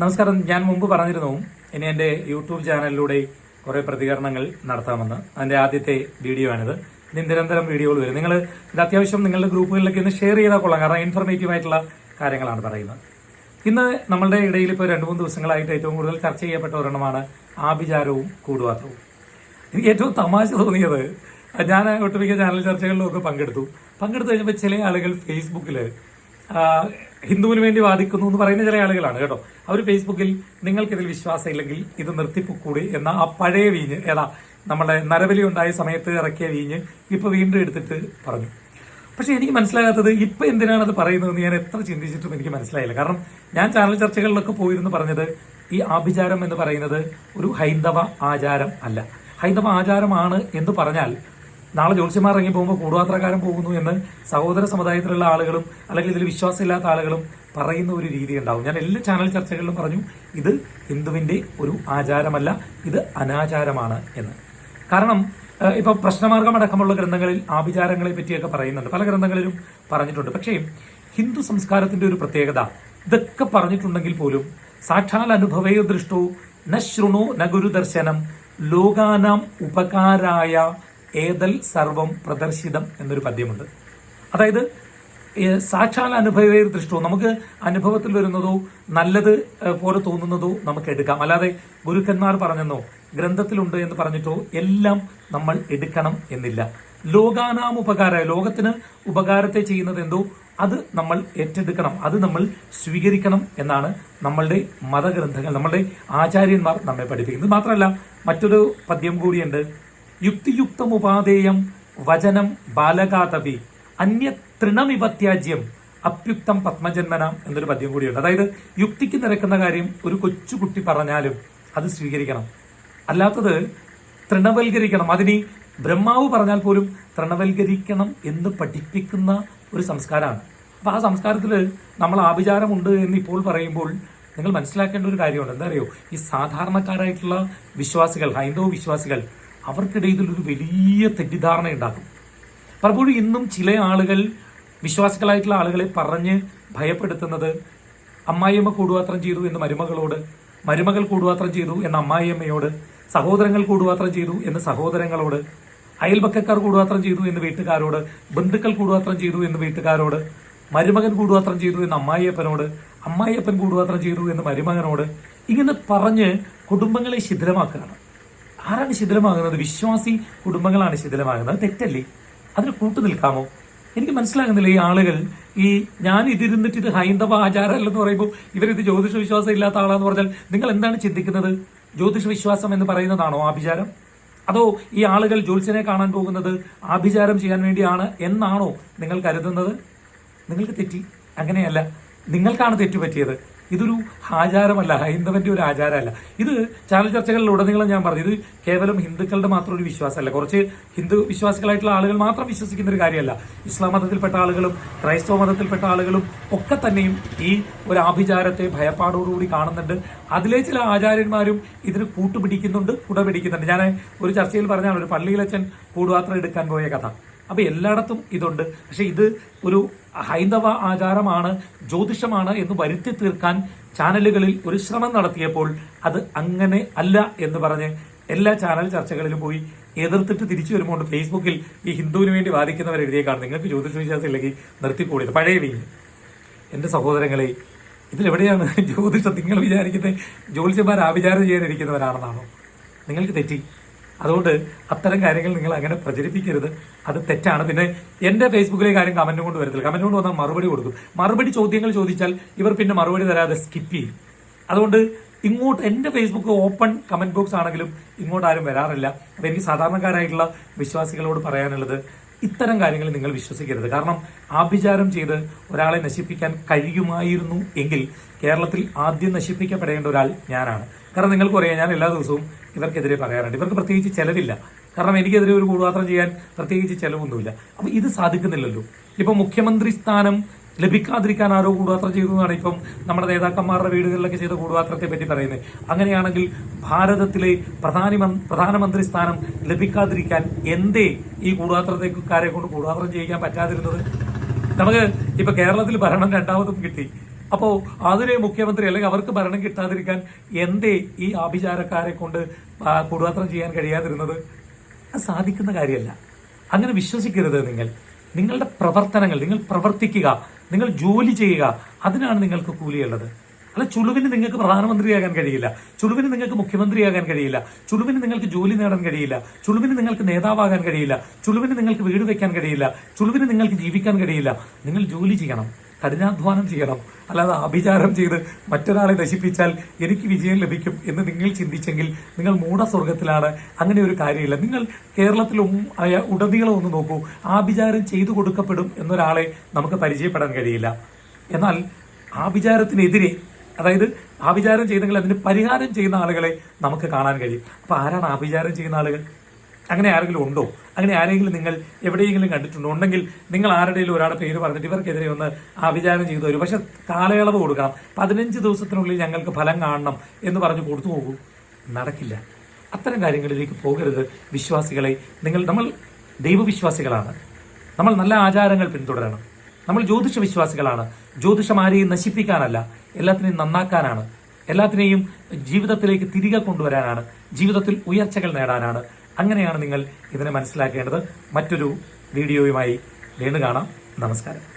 നമസ്കാരം. ഞാൻ മുമ്പ് പറഞ്ഞിരുന്നു ഇനി എന്റെ യൂട്യൂബ് ചാനലിലൂടെ കുറേ പ്രതികരണങ്ങൾ നടത്താമെന്ന്. അതിന്റെ ആദ്യത്തെ വീഡിയോ ആണിത്. ഇനി നിരന്തരം വീഡിയോകൾ വരും. നിങ്ങൾ ഇത് അത്യാവശ്യം നിങ്ങളുടെ ഗ്രൂപ്പുകളിലൊക്കെ ഒന്ന് ഷെയർ ചെയ്താൽ കൊള്ളാം. കാരണം ഇൻഫർമേറ്റീവ് ആയിട്ടുള്ള കാര്യങ്ങളാണ് പറയുന്നത്. ഇന്ന് നമ്മളുടെ ഇടയിൽ ഇപ്പോൾ രണ്ട് മൂന്ന് ദിവസങ്ങളായിട്ട് ഏറ്റവും കൂടുതൽ ചർച്ച ചെയ്യപ്പെട്ട ഒരെണ്ണമാണ് ആഭിചാരവും കൂടുപാത്രവും എനിക്ക് ഏറ്റവും തമാശ തോന്നിയത് ഞാൻ ഒട്ടുമിക്ക ചാനൽ ചർച്ചകളിലും ഒക്കെ പങ്കെടുത്തു. പങ്കെടുത്തു കഴിഞ്ഞപ്പോൾ ചില ആളുകൾ ഫേസ്ബുക്കിൽ ഹിന്ദുവിന് വേണ്ടി വാദിക്കുന്നു എന്ന് പറയുന്ന ചില ആളുകളാണ് കേട്ടോ. അവർ ഫേസ്ബുക്കിൽ നിങ്ങൾക്കിതിൽ വിശ്വാസം ഇല്ലെങ്കിൽ ഇത് നിർത്തിപ്പൊക്കൂടി എന്ന ആ പഴയ വീഞ്ഞ് ഏതാ നമ്മുടെ നരബലി ഉണ്ടായ സമയത്ത് ഇറക്കിയ വീഞ്ഞ് ഇപ്പൊ വീണ്ടും എടുത്തിട്ട് പറഞ്ഞു. പക്ഷെ എനിക്ക് മനസ്സിലാകാത്തത് ഇപ്പൊ എന്തിനാണ് അത് പറയുന്നതെന്ന് ഞാൻ എത്ര ചിന്തിച്ചിട്ടും എനിക്ക് മനസ്സിലായില്ല. കാരണം ഞാൻ ചാനൽ ചർച്ചകളിലൊക്കെ പോയിരുന്നു പറഞ്ഞത് ഈ ആഭിചാരം എന്ന് പറയുന്നത് ഒരു ഹൈന്ദവ ആചാരം അല്ല. ഹൈന്ദവ ആചാരമാണ് എന്ന് പറഞ്ഞാൽ നാളെ ജ്യോത്സ്യന്മാർ ഇറങ്ങി പോകുമ്പോൾ കൂടുപാത്രക്കാരൻ പോകുന്നു എന്ന് സഹോദര സമുദായത്തിലുള്ള ആളുകളും അല്ലെങ്കിൽ ഇതിൽ വിശ്വാസമില്ലാത്ത ആളുകളും പറയുന്ന ഒരു രീതി ഉണ്ടാവും. ഞാൻ എല്ലാ ചാനൽ ചർച്ചകളിലും പറഞ്ഞു ഇത് ഹിന്ദുവിന്റെ ഒരു ആചാരമല്ല ഇത് അനാചാരമാണ് എന്ന്. കാരണം ഇപ്പൊ പ്രശ്നമാർഗം അടക്കമുള്ള ഗ്രന്ഥങ്ങളിൽ ആഭിചാരങ്ങളെ പറ്റിയൊക്കെ പറയുന്നുണ്ട്. പല ഗ്രന്ഥങ്ങളിലും പറഞ്ഞിട്ടുണ്ട്. പക്ഷേ ഹിന്ദു സംസ്കാരത്തിന്റെ ഒരു പ്രത്യേകത ഇതൊക്കെ പറഞ്ഞിട്ടുണ്ടെങ്കിൽ പോലും സാക്ഷാൽ അനുഭവേ ദൃഷ്ടോ ന ശൃണോ ന ലോകാനാം ഉപകാരായ ഏതൽ സർവം പ്രദർശിതം എന്നൊരു പദ്യമുണ്ട്. അതായത് സാക്ഷാൽ അനുഭവേ ദൃഷ്ടവും നമുക്ക് അനുഭവത്തിൽ വരുന്നതോ നല്ലത് പോലെ തോന്നുന്നതോ നമുക്ക് എടുക്കാം. അല്ലാതെ ഗുരുക്കന്മാർ പറഞ്ഞെന്നോ ഗ്രന്ഥത്തിലുണ്ട് എന്ന് പറഞ്ഞിട്ടോ എല്ലാം നമ്മൾ എടുക്കണം എന്നില്ല. ലോകാനാം ഉപകാര ലോകത്തിന് ഉപകാരത്തെ ചെയ്യുന്നത് എന്തോ അത് നമ്മൾ ഏറ്റെടുക്കണം അത് നമ്മൾ സ്വീകരിക്കണം എന്നാണ് നമ്മളുടെ മതഗ്രന്ഥങ്ങൾ നമ്മളുടെ ആചാര്യന്മാർ നമ്മെ പഠിപ്പിക്കുന്നത്. മാത്രമല്ല മറ്റൊരു പദ്യം കൂടിയുണ്ട്. യുക്തിയുക്തമുപാദേയം വചനം ബാലകാതപി അന്യ തൃണമിപത്യാജ്യം അപ്യുക്തം പത്മജന്മനാം എന്നൊരു പദ്യം കൂടിയുണ്ട്. അതായത് യുക്തിക്ക് നിരക്കുന്ന കാര്യം ഒരു കൊച്ചുകുട്ടി പറഞ്ഞാലും അത് സ്വീകരിക്കണം. അല്ലാത്തത് തൃണവൽകരിക്കണം അതിനി ബ്രഹ്മാവ് പറഞ്ഞാൽ പോലും തൃണവൽകരിക്കണം എന്ന് പഠിപ്പിക്കുന്ന ഒരു സംസ്കാരമാണ്. അപ്പൊ ആ സംസ്കാരത്തിൽ നമ്മൾ ആഭിചാരമുണ്ട് എന്ന് ഇപ്പോൾ പറയുമ്പോൾ നിങ്ങൾ മനസ്സിലാക്കേണ്ട ഒരു കാര്യമുണ്ട്. എന്താ അറിയോ? ഈ സാധാരണക്കാരായിട്ടുള്ള വിശ്വാസികൾ ഹൈന്ദവ വിശ്വാസികൾ അവർക്കിടയിൽ ഒരു വലിയ തെറ്റിദ്ധാരണ ഉണ്ടാക്കും. പലപ്പോഴും ഇന്നും ചില ആളുകൾ വിശ്വാസികളായിട്ടുള്ള ആളുകളെ പറഞ്ഞ് ഭയപ്പെടുത്തുന്നത് അമ്മായിയമ്മ കൂടുപാത്രം ചെയ്തു എന്ന് മരുമകളോട് മരുമകൾ കൂടുപാത്രം ചെയ്തു എന്ന അമ്മായിയമ്മയോട് സഹോദരങ്ങൾ കൂടുപാത്രം ചെയ്തു എന്ന് സഹോദരങ്ങളോട് അയൽപക്കക്കാർ കൂടുപാത്രം ചെയ്തു എന്ന് വീട്ടുകാരോട് ബന്ധുക്കൾ കൂടുപാത്രം ചെയ്തു എന്ന് വീട്ടുകാരോട് മരുമകൻ കൂടുപാത്രം ചെയ്തു എന്ന് അമ്മായിയപ്പനോട് അമ്മായിയപ്പൻ കൂടുപാത്രം ചെയ്തു എന്ന് മരുമകനോട് ഇങ്ങനെ പറഞ്ഞ് കുടുംബങ്ങളെ ശിഥിലമാക്കുകയാണ്. ആരാണ് ശിഥിലമാകുന്നത്? വിശ്വാസി കുടുംബങ്ങളാണ് ശിഥിലമാകുന്നത്. തെറ്റല്ലേ? അതിന് കൂട്ടു നിൽക്കാമോ? എനിക്ക് മനസ്സിലാകുന്നില്ല ഈ ആളുകൾ ഈ ഞാൻ ഇതിരുന്നിട്ട് ഇത് ഹൈന്ദവ ആചാരമല്ലെന്ന് പറയുമ്പോൾ ഇവരിത് ജ്യോതിഷ വിശ്വാസം ഇല്ലാത്ത ആളാന്ന് പറഞ്ഞാൽ നിങ്ങൾ എന്താണ് ചിന്തിക്കുന്നത്? ജ്യോതിഷ വിശ്വാസം എന്ന് പറയുന്നതാണോ ആഭിചാരം? അതോ ഈ ആളുകൾ ജ്യോത്സ്യനെ കാണാൻ പോകുന്നത് ആഭിചാരം ചെയ്യാൻ വേണ്ടിയാണ് എന്നാണോ നിങ്ങൾ കരുതുന്നത്? നിങ്ങൾക്ക് തെറ്റി. അങ്ങനെയല്ല. നിങ്ങൾക്കാണ് തെറ്റുപറ്റിയത്. ഇതൊരു ആചാരമല്ല ഹൈന്ദവന്റെ ഒരു ആചാരമല്ല. ഇത് ചാനൽ ചർച്ചകളിൽ ഉടനീളം ഞാൻ പറഞ്ഞു ഇത് കേവലം ഹിന്ദുക്കളുടെ മാത്രം ഒരു വിശ്വാസമല്ല. കുറച്ച് ഹിന്ദു വിശ്വാസികളായിട്ടുള്ള ആളുകൾ മാത്രം വിശ്വസിക്കുന്ന ഒരു കാര്യമല്ല. ഇസ്ലാം മതത്തിൽപ്പെട്ട ആളുകളും ക്രൈസ്തവ മതത്തിൽപ്പെട്ട ആളുകളും ഒക്കെ തന്നെയും ഈ ഒരു ആഭിചാരത്തെ ഭയപ്പാടോടുകൂടി കാണുന്നുണ്ട്. അതിലെ ചില ആചാര്യന്മാരും ഇതിന് കൂട്ടുപിടിക്കുന്നുണ്ട് കുട പിടിക്കുന്നുണ്ട് ഞാൻ ഒരു ചർച്ചയിൽ പറഞ്ഞാണ് ഒരു പള്ളിയിലച്ചൻ കൂടുപാത്രം എടുക്കാൻ പോയ കഥ. അപ്പൊ എല്ലായിടത്തും ഇതുണ്ട്. പക്ഷെ ഇത് ഒരു ഹൈന്ദവ ആചാരമാണ് ജ്യോതിഷമാണ് എന്ന് വരുത്തി തീർക്കാൻ ചാനലുകളിൽ ഒരു ശ്രമം നടത്തിയപ്പോൾ അത് അങ്ങനെ അല്ല എന്ന് പറഞ്ഞ് എല്ലാ ചാനൽ ചർച്ചകളിലും പോയി എതിർത്തിട്ട് തിരിച്ചു വരുമ്പോൾ ഫേസ്ബുക്കിൽ ഈ ഹിന്ദുവിന് വേണ്ടി വാദിക്കുന്നവർ എഴുതിയേക്കാണ്. നിങ്ങൾക്ക് ജ്യോതിഷ വിശ്വാസം ഇല്ലെങ്കിൽ നിർത്തിക്കൂടിയത്. പഴയ വീഞ്ഞ് എന്റെ സഹോദരങ്ങളെ ഇതിലെവിടെയാണ് ജ്യോതിഷം? നിങ്ങൾ വിചാരിക്കുന്നത് ജ്യോതിഷന്മാർ ആവിചാരം ചെയ്യാനിരിക്കുന്നവരാണെന്നാണോ? നിങ്ങൾക്ക് തെറ്റി. അതുകൊണ്ട് അത്തരം കാര്യങ്ങൾ നിങ്ങൾ അങ്ങനെ പ്രചരിപ്പിക്കരുത്. അത് തെറ്റാണ്. പിന്നെ എന്റെ ഫേസ്ബുക്കിലെ കാര്യം കമന്റ് കൊണ്ട് വരത്തില്ല. കമന്റ് കൊണ്ട് വന്നാൽ മറുപടി കൊടുക്കും. മറുപടി ചോദ്യങ്ങൾ ചോദിച്ചാൽ ഇവർ പിന്നെ മറുപടി തരാതെ സ്കിപ്പ് ചെയ്യും. അതുകൊണ്ട് ഇങ്ങോട്ട് എന്റെ ഫേസ്ബുക്ക് ഓപ്പൺ കമന്റ് ബോക്സ് ആണെങ്കിലും ഇങ്ങോട്ട് ആരും വരാറില്ല. അപ്പൊ എനിക്ക് സാധാരണക്കാരായിട്ടുള്ള വിശ്വാസികളോട് പറയാനുള്ളത് ഇത്തരം കാര്യങ്ങൾ നിങ്ങൾ വിശ്വസിക്കരുത്. കാരണം ആഭിചാരം ചെയ്ത് ഒരാളെ നശിപ്പിക്കാൻ കഴിയുമായിരുന്നു എങ്കിൽ കേരളത്തിൽ ആദ്യം നശിപ്പിക്കപ്പെടേണ്ട ഒരാൾ ഞാനാണ്. കാരണം നിങ്ങൾക്കറിയാം ഞാൻ എല്ലാ ദിവസവും ഇവർക്കെതിരെ പറയാറുണ്ട്. ഇവർക്ക് പ്രത്യേകിച്ച് ചിലവില്ല. കാരണം എനിക്കെതിരെ ഒരു കൂടുപാത്രം ചെയ്യാൻ പ്രത്യേകിച്ച് ചിലവൊന്നുമില്ല. അപ്പൊ ഇത് സാധിക്കുന്നില്ലല്ലോ. ഇപ്പൊ മുഖ്യമന്ത്രി സ്ഥാനം ലഭിക്കാതിരിക്കാൻ ആരോ കൂടുപാത്രം ചെയ്തു എന്നാണ് ഇപ്പം നമ്മുടെ നേതാക്കന്മാരുടെ വീടുകളിലൊക്കെ ചെയ്ത കൂടുപാത്രത്തെ പറ്റി പറയുന്നത്. അങ്ങനെയാണെങ്കിൽ ഭാരതത്തിലെ പ്രധാനി പ്രധാനമന്ത്രി സ്ഥാനം ലഭിക്കാതിരിക്കാൻ എന്തേ ഈ കൂടുപാത്രത്തേക്കാരെ കൊണ്ട് കൂടുപാത്രം ചെയ്യിക്കാൻ പറ്റാതിരുന്നത്? നമുക്ക് ഇപ്പൊ കേരളത്തിൽ ഭരണം രണ്ടാമതും കിട്ടി. അപ്പോ അതിന് മുഖ്യമന്ത്രി അല്ലെങ്കിൽ അവർക്ക് ഭരണം കിട്ടാതിരിക്കാൻ എന്തേ ഈ ആഭിചാരക്കാരെ കൊണ്ട് ആ, ചെയ്യാൻ കഴിയാതിരുന്നത്? സാധിക്കുന്ന കാര്യമല്ല. അങ്ങനെ വിശ്വസിക്കരുത് നിങ്ങൾ. നിങ്ങളുടെ പ്രവർത്തനങ്ങൾ നിങ്ങൾ പ്രവർത്തിക്കുക നിങ്ങൾ ജോലി ചെയ്യുക അതിനാണ് നിങ്ങൾക്ക് കൂലിയുള്ളത്. അല്ല ചുളുവിന് നിങ്ങൾക്ക് പ്രധാനമന്ത്രിയാകാൻ കഴിയില്ല. ചുളുവിന് നിങ്ങൾക്ക് മുഖ്യമന്ത്രിയാകാൻ കഴിയില്ല. ചുളുവിന് നിങ്ങൾക്ക് ജോലി നേടാൻ കഴിയില്ല. ചുളുവിന് നിങ്ങൾക്ക് നേതാവാകാൻ കഴിയില്ല. ചുളുവിന് നിങ്ങൾക്ക് വീട് വെക്കാൻ കഴിയില്ല. ചുളുവിന് നിങ്ങൾക്ക് ജീവിക്കാൻ കഴിയില്ല. നിങ്ങൾ ജോലി ചെയ്യണം. കഠിനാധ്വാനം ചെയ്യണം. അല്ലാതെ അഭിചാരം ചെയ്ത് മറ്റൊരാളെ നശിപ്പിച്ചാൽ എനിക്ക് വിജയം ലഭിക്കും എന്ന് നിങ്ങൾ ചിന്തിച്ചെങ്കിൽ നിങ്ങൾ മൂഢസ്വർഗത്തിലാണ് അങ്ങനെ ഒരു കാര്യമില്ല. നിങ്ങൾ കേരളത്തിലും ഉടനീളം ഒന്ന് നോക്കൂ. ആഭിചാരം ചെയ്തു കൊടുക്കപ്പെടും എന്നൊരാളെ നമുക്ക് പരിചയപ്പെടാൻ കഴിയില്ല. എന്നാൽ ആഭിചാരത്തിനെതിരെ അതായത് ആഭിചാരം ചെയ്തെങ്കിൽ അതിന് പരിഹാരം ചെയ്യുന്ന ആളുകളെ നമുക്ക് കാണാൻ കഴിയും. അപ്പൊ ആരാണ് ആഭിചാരം ചെയ്യുന്ന ആളുകൾ? അങ്ങനെ ആരെങ്കിലും ഉണ്ടോ? അങ്ങനെ ആരെങ്കിലും നിങ്ങൾ എവിടെയെങ്കിലും കണ്ടിട്ടുണ്ടോ? ഉണ്ടെങ്കിൽ നിങ്ങൾ ആരുടെയും ഒരാളുടെ പേര് പറഞ്ഞിട്ട് ഇവർക്കെതിരെ ഒന്ന് അഭിചാരം ചെയ്തു തരും. പക്ഷെ കാലയളവ് കൊടുക്കണം. പതിനഞ്ച് ദിവസത്തിനുള്ളിൽ ഞങ്ങൾക്ക് ഫലം കാണണം എന്ന് പറഞ്ഞ് കൊടുത്തു പോകൂ. നടക്കില്ല. അത്തരം കാര്യങ്ങളിലേക്ക് പോകരുത് വിശ്വാസികളെ. നിങ്ങൾ നമ്മൾ ദൈവവിശ്വാസികളാണ്. നമ്മൾ നല്ല ആചാരങ്ങൾ പിന്തുടരണം. നമ്മൾ ജ്യോതിഷ വിശ്വാസികളാണ്. ജ്യോതിഷം ആരെയും നശിപ്പിക്കാനല്ല എല്ലാത്തിനെയും നന്നാക്കാനാണ്. എല്ലാത്തിനെയും ജീവിതത്തിലേക്ക് തിരികെ കൊണ്ടുവരാനാണ്. ജീവിതത്തിൽ ഉയർച്ചകൾ നേടാനാണ്. അങ്ങനെയാണ് നിങ്ങൾ ഇതിനെ മനസ്സിലാക്കേണ്ടത്. മറ്റൊരു വീഡിയോയുമായി വീണ്ടും കാണാം. നമസ്കാരം.